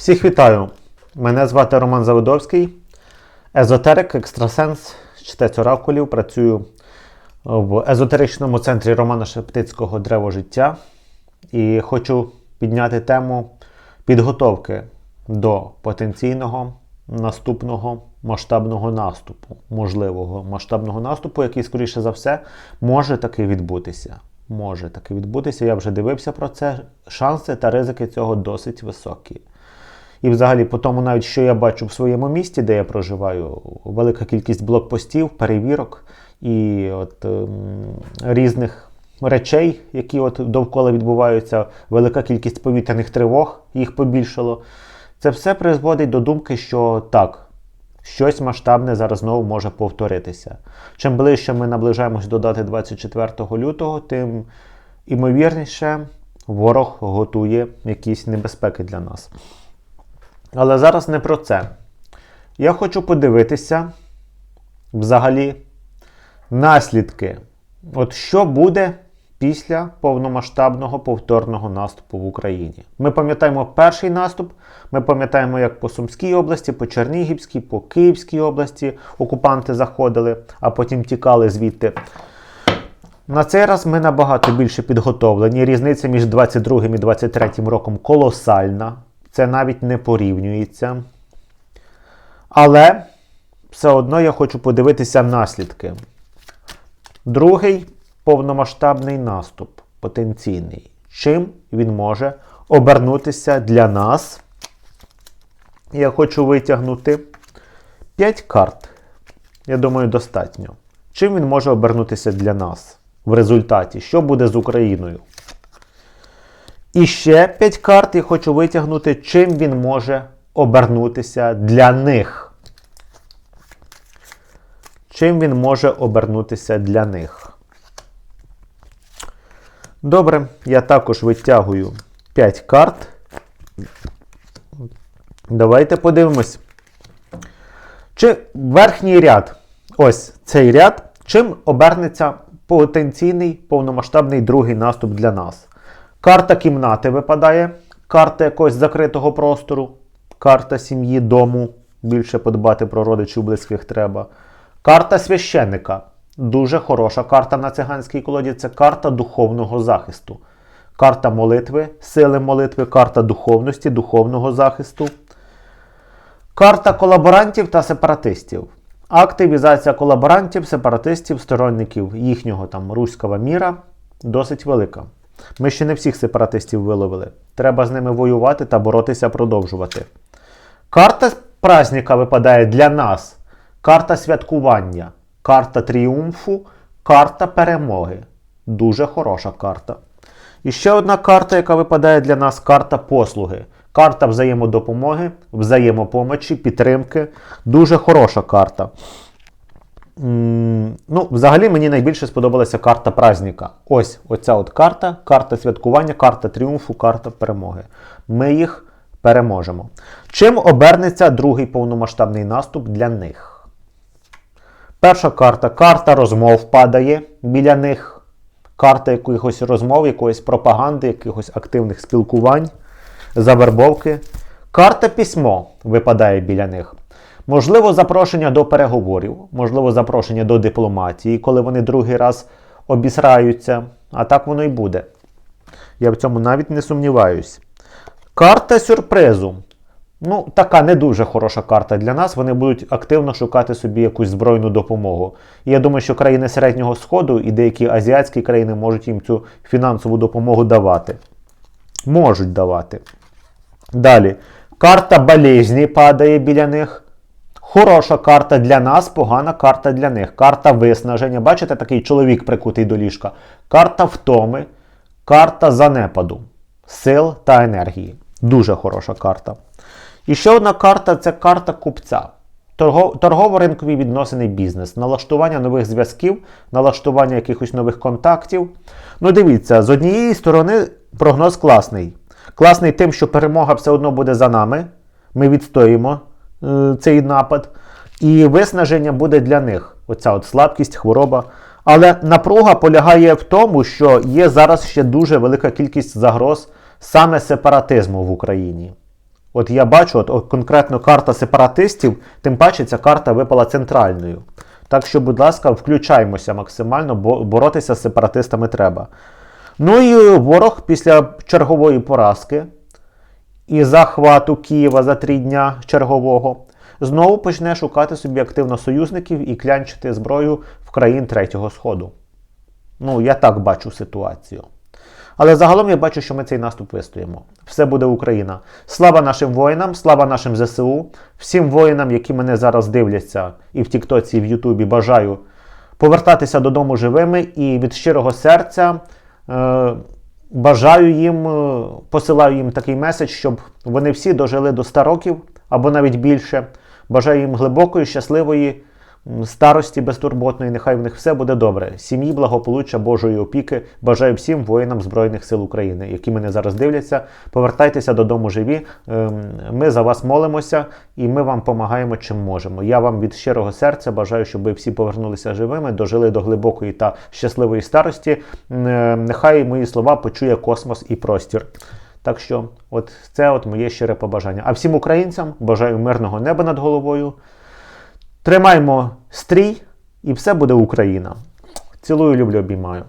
Всіх вітаю! Мене звати Роман Заводовський, езотерик, екстрасенс, чтець оракулів. Працюю в езотеричному центрі Романа Шептицького Древо життя і хочу підняти тему підготовки до потенційного наступного масштабного наступу, можливого масштабного наступу, який, скоріше за все, може таки відбутися. Може таки відбутися. Я вже дивився про це. Шанси та ризики цього досить високі. І взагалі, по тому, навіть що я бачу в своєму місті, де я проживаю, велика кількість блокпостів, перевірок і от, ем, різних речей, які от довкола відбуваються, велика кількість повітряних тривог, їх побільшало. Це все призводить до думки, що так, щось масштабне зараз знову може повторитися. Чим ближче ми наближаємось до дати 24 лютого, тим імовірніше ворог готує якісь небезпеки для нас. Але зараз не про це. Я хочу подивитися взагалі наслідки. От що буде після повномасштабного повторного наступу в Україні. Ми пам'ятаємо перший наступ, ми пам'ятаємо, як по Сумській області, по Чернігівській, по Київській області окупанти заходили, а потім тікали звідти. На цей раз ми набагато більше підготовлені. Різниця між 22 і 23 роком колосальна. Це навіть не порівнюється. Але все одно я хочу подивитися наслідки. Другий повномасштабний наступ потенційний. Чим він може обернутися для нас? Я хочу витягнути 5 карт. Я думаю, достатньо. Чим він може обернутися для нас в результаті? Що буде з Україною? І ще 5 карт я хочу витягнути, чим він може обернутися для них. Чим він може обернутися для них? Добре, я також витягую 5 карт. Давайте подивимось. Чи верхній ряд, ось цей ряд, чим обернеться потенційний повномасштабний другий наступ для нас? Карта кімнати випадає, карта якогось закритого простору, карта сім'ї, дому. Більше подбати про родичів близьких треба. Карта священника. Дуже хороша карта на циганській колоді це карта духовного захисту. Карта молитви, сили молитви, карта духовності, духовного захисту. Карта колаборантів та сепаратистів. Активізація колаборантів, сепаратистів, сторонників їхнього там руського міра досить велика. Ми ще не всіх сепаратистів виловили. Треба з ними воювати та боротися продовжувати. Карта праздника випадає для нас. Карта святкування, карта тріумфу, карта перемоги. Дуже хороша карта. І ще одна карта, яка випадає для нас карта послуги. Карта взаємодопомоги, взаємопомочі, підтримки. Дуже хороша карта. Ну, взагалі мені найбільше сподобалася карта праздника. Ось оця от карта, карта святкування, карта тріумфу, карта перемоги. Ми їх переможемо. Чим обернеться другий повномасштабний наступ для них? Перша карта карта розмов падає біля них. Карта якихось розмов, якоїсь пропаганди, якихось активних спілкувань, завербовки. Карта письмо випадає біля них. Можливо, запрошення до переговорів, можливо, запрошення до дипломатії, коли вони другий раз обісраються. А так воно і буде. Я в цьому навіть не сумніваюсь. Карта сюрпризу. Ну, така не дуже хороша карта для нас. Вони будуть активно шукати собі якусь збройну допомогу. І я думаю, що країни Середнього Сходу і деякі азіатські країни можуть їм цю фінансову допомогу давати. Можуть давати. Далі. Карта болезні падає біля них. Хороша карта для нас, погана карта для них. Карта виснаження. Бачите, такий чоловік прикутий до ліжка. Карта втоми, карта занепаду, сил та енергії. Дуже хороша карта. І ще одна карта це карта купця. Торгово-ринкові відносини бізнес, налаштування нових зв'язків, налаштування якихось нових контактів. Ну, дивіться, з однієї сторони прогноз класний. Класний тим, що перемога все одно буде за нами. Ми відстоїмо цей напад. І виснаження буде для них. Оця от слабкість, хвороба. Але напруга полягає в тому, що є зараз ще дуже велика кількість загроз саме сепаратизму в Україні. От я бачу, от конкретно карта сепаратистів, тим паче ця карта випала центральною. Так що, будь ласка, включаємося максимально, бо боротися з сепаратистами треба. Ну і ворог після чергової поразки і захвату Києва за три дня чергового знову почне шукати собі активно союзників і клянчити зброю в країн третього сходу. Ну, я так бачу ситуацію. Але загалом я бачу, що ми цей наступ вистоїмо. Все буде Україна. Слава нашим воїнам, слава нашим ЗСУ, всім воїнам, які мене зараз дивляться і в Тіктоці, і в Ютубі, бажаю повертатися додому живими і від щирого серця е, бажаю їм, е, посилаю їм такий меседж, щоб вони всі дожили до 100 років або навіть більше. Бажаю їм глибокої, щасливої старості безтурботної. Нехай в них все буде добре. Сім'ї, благополуччя, Божої опіки. Бажаю всім воїнам Збройних сил України, які мене зараз дивляться. Повертайтеся додому живі. Ем, Ми за вас молимося і ми вам допомагаємо, чим можемо. Я вам від щирого серця бажаю, щоб ви всі повернулися живими, дожили до глибокої та щасливої старості. Е, Нехай мої слова почує космос і простір. Так що, от це от моє щире побажання. А всім українцям бажаю мирного неба над головою. Тримаймо стрій, і все буде Україна. Цілую, люблю, обіймаю.